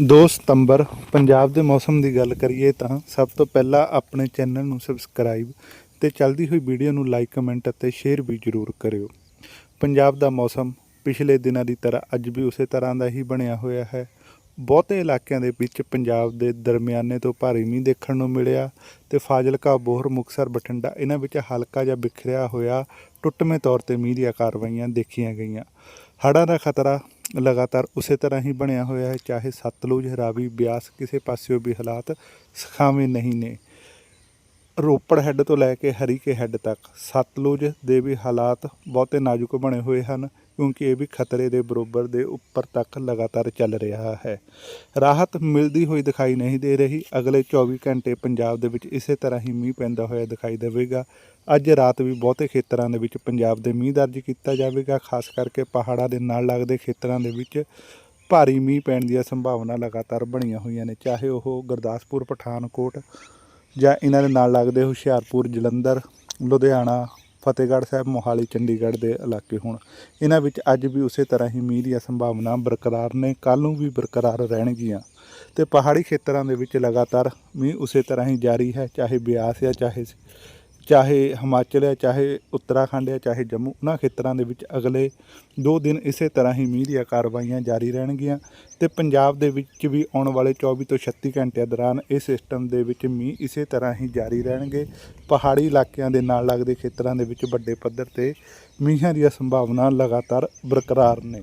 2 ਸਤੰਬਰ, ਪੰਜਾਬ ਦੇ ਮੌਸਮ ਦੀ ਗੱਲ ਕਰੀਏ ਤਾਂ ਸਭ ਤੋਂ ਪਹਿਲਾਂ ਆਪਣੇ ਚੈਨਲ ਨੂੰ ਸਬਸਕ੍ਰਾਈਬ ਤੇ ਚੱਲਦੀ ਹੋਈ ਵੀਡੀਓ ਨੂੰ ਲਾਈਕ, ਕਮੈਂਟ ਅਤੇ ਸ਼ੇਅਰ ਵੀ ਜ਼ਰੂਰ ਕਰਿਓ। ਪੰਜਾਬ ਦਾ ਮੌਸਮ ਪਿਛਲੇ ਦਿਨਾਂ ਦੀ ਤਰ੍ਹਾਂ ਅੱਜ ਵੀ ਉਸੇ ਤਰ੍ਹਾਂ ਦਾ ਹੀ ਬਣਿਆ ਹੋਇਆ ਹੈ। ਬਹੁਤੇ ਇਲਾਕਿਆਂ ਦੇ ਵਿੱਚ ਪੰਜਾਬ ਦੇ ਦਰਮਿਆਨੇ ਤੋਂ ਭਾਰੀ ਮੀਂਹ ਦੇਖਣ ਨੂੰ ਮਿਲਿਆ ਤੇ ਫਾਜ਼ਿਲਕਾ, ਬੋਹਰ ਮੁਕਸਰ ਬਠਿੰਡਾ ਇਹਨਾਂ ਵਿੱਚ ਹਲਕਾ ਜਾਂ ਬਿਖਰਿਆ ਹੋਇਆ, ਟੁੱਟਵੇਂ ਤੌਰ ਤੇ ਮੀਂਹ ਦੀਆਂ ਕਾਰਵਾਈਆਂ ਦੇਖੀਆਂ ਗਈਆਂ। ਹੜ੍ਹਾਂ ਦਾ ਖਤਰਾ ਲਗਾਤਾਰ ਉਸੇ ਤਰ੍ਹਾਂ ਹੀ ਬਣਿਆ ਹੋਇਆ ਹੈ, ਚਾਹੇ ਸਤਲੁਜ, ਰਾਵੀ, ਬਿਆਸ ਕਿਸੇ ਪਾਸਿਓ ਵੀ ਹਾਲਾਤ ਸੁਖਾਵੇਂ ਨਹੀਂ ਨੇ। ਰੋਪੜ ਹੈੱਡ ਤੋਂ ਲੈ ਕੇ ਹਰੀਕੇ ਹੈੱਡ ਤੱਕ ਸਤਲੁਜ ਦੇ ਵੀ ਹਾਲਾਤ ਬਹੁਤੇ ਨਾਜ਼ੁਕ ਬਣੇ ਹੋਏ ਹਨ, ਕਿਉਂਕਿ ਇਹ ਵੀ ਖਤਰੇ ਦੇ ਬਰੋਬਰ ਦੇ ਉੱਪਰ ਤੱਕ ਲਗਾਤਾਰ ਚੱਲ ਰਿਹਾ ਹੈ। ਰਾਹਤ ਮਿਲਦੀ ਹੋਈ ਦਿਖਾਈ ਨਹੀਂ ਦੇ ਰਹੀ। ਅਗਲੇ 24 ਘੰਟੇ ਪੰਜਾਬ ਦੇ ਵਿੱਚ ਇਸੇ ਤਰ੍ਹਾਂ ਹੀ ਮੀਂਹ ਪੈਂਦਾ ਹੋਇਆ ਦਿਖਾਈ ਦੇਵੇਗਾ। ਅੱਜ ਰਾਤ ਵੀ ਬਹੁਤੇ ਖੇਤਰਾਂ ਦੇ ਵਿੱਚ ਪੰਜਾਬ ਦੇ ਮੀਂਹ ਦਰਜ ਕੀਤਾ ਜਾਵੇਗਾ। ਖਾਸ ਕਰਕੇ ਪਹਾੜਾਂ ਦੇ ਨਾਲ ਲੱਗਦੇ ਖੇਤਰਾਂ ਦੇ ਵਿੱਚ ਭਾਰੀ ਮੀਂਹ ਪੈਣ ਦੀਆਂ ਸੰਭਾਵਨਾ ਲਗਾਤਾਰ ਬਣੀਆਂ ਹੋਈਆਂ ਨੇ। ਚਾਹੇ ਉਹ ਗੁਰਦਾਸਪੁਰ, ਪਠਾਨਕੋਟ ਜਾਂ ਇਹਨਾਂ ਦੇ ਨਾਲ ਲੱਗਦੇ ਹੁਸ਼ਿਆਰਪੁਰ, ਜਲੰਧਰ, ਲੁਧਿਆਣਾ, ਫਤਿਹਗੜ੍ਹ ਸਾਹਿਬ, ਮੋਹਾਲੀ, ਚੰਡੀਗੜ੍ਹ ਦੇ ਇਲਾਕੇ ਹੋਣ। ਇਹਨਾਂ ਵਿੱਚ ਅੱਜ ਵੀ ਉਸੇ ਤਰ੍ਹਾਂ ਹੀ ਮੀਂਹ ਦੀਆਂ ਸੰਭਾਵਨਾ ਬਰਕਰਾਰ ਨੇ ਕੱਲ ਨੂੰ ਵੀ ਬਰਕਰਾਰ ਰਹਿਣਗੀਆਂ। ਤੇ ਪਹਾੜੀ ਖੇਤਰਾਂ ਦੇ ਵਿੱਚ ਲਗਾਤਾਰ ਮੀਂਹ ਉਸੇ ਤਰ੍ਹਾਂ ਹੀ ਜਾਰੀ ਹੈ, ਚਾਹੇ ਬਿਆਸ ਹੈ ਚਾਹੇ ਚਾਹੇ ਹਿਮਾਚਲ ਹੈ, ਚਾਹੇ ਉੱਤਰਾਖੰਡ ਹੈ, ਚਾਹੇ ਜੰਮੂ, ਉਹਨਾਂ ਖੇਤਰਾਂ ਦੇ ਵਿੱਚ ਅਗਲੇ 2 ਦਿਨ ਇਸੇ ਤਰ੍ਹਾਂ ਹੀ ਮੀਂਹ ਦੀਆਂ ਕਾਰਵਾਈਆਂ ਜਾਰੀ ਰਹਿਣਗੀਆਂ ਤੇ ਪੰਜਾਬ ਦੇ ਵਿੱਚ ਵੀ ਆਉਣ ਵਾਲੇ 24 ਤੋਂ 36 ਘੰਟਿਆਂ ਦੌਰਾਨ ਇਹ ਸਿਸਟਮ ਦੇ ਵਿੱਚ ਮੀਂਹ ਇਸੇ ਤਰ੍ਹਾਂ ਹੀ ਜਾਰੀ ਰਹਿਣਗੇ। ਪਹਾੜੀ ਇਲਾਕਿਆਂ ਦੇ ਨਾਲ ਲੱਗਦੇ ਖੇਤਰਾਂ ਦੇ ਵਿੱਚ ਵੱਡੇ ਪੱਧਰ ਤੇ ਮੀਂਹਾਂ ਦੀਆਂ ਸੰਭਾਵਨਾ ਲਗਾਤਾਰ ਬਰਕਰਾਰ ਨੇ।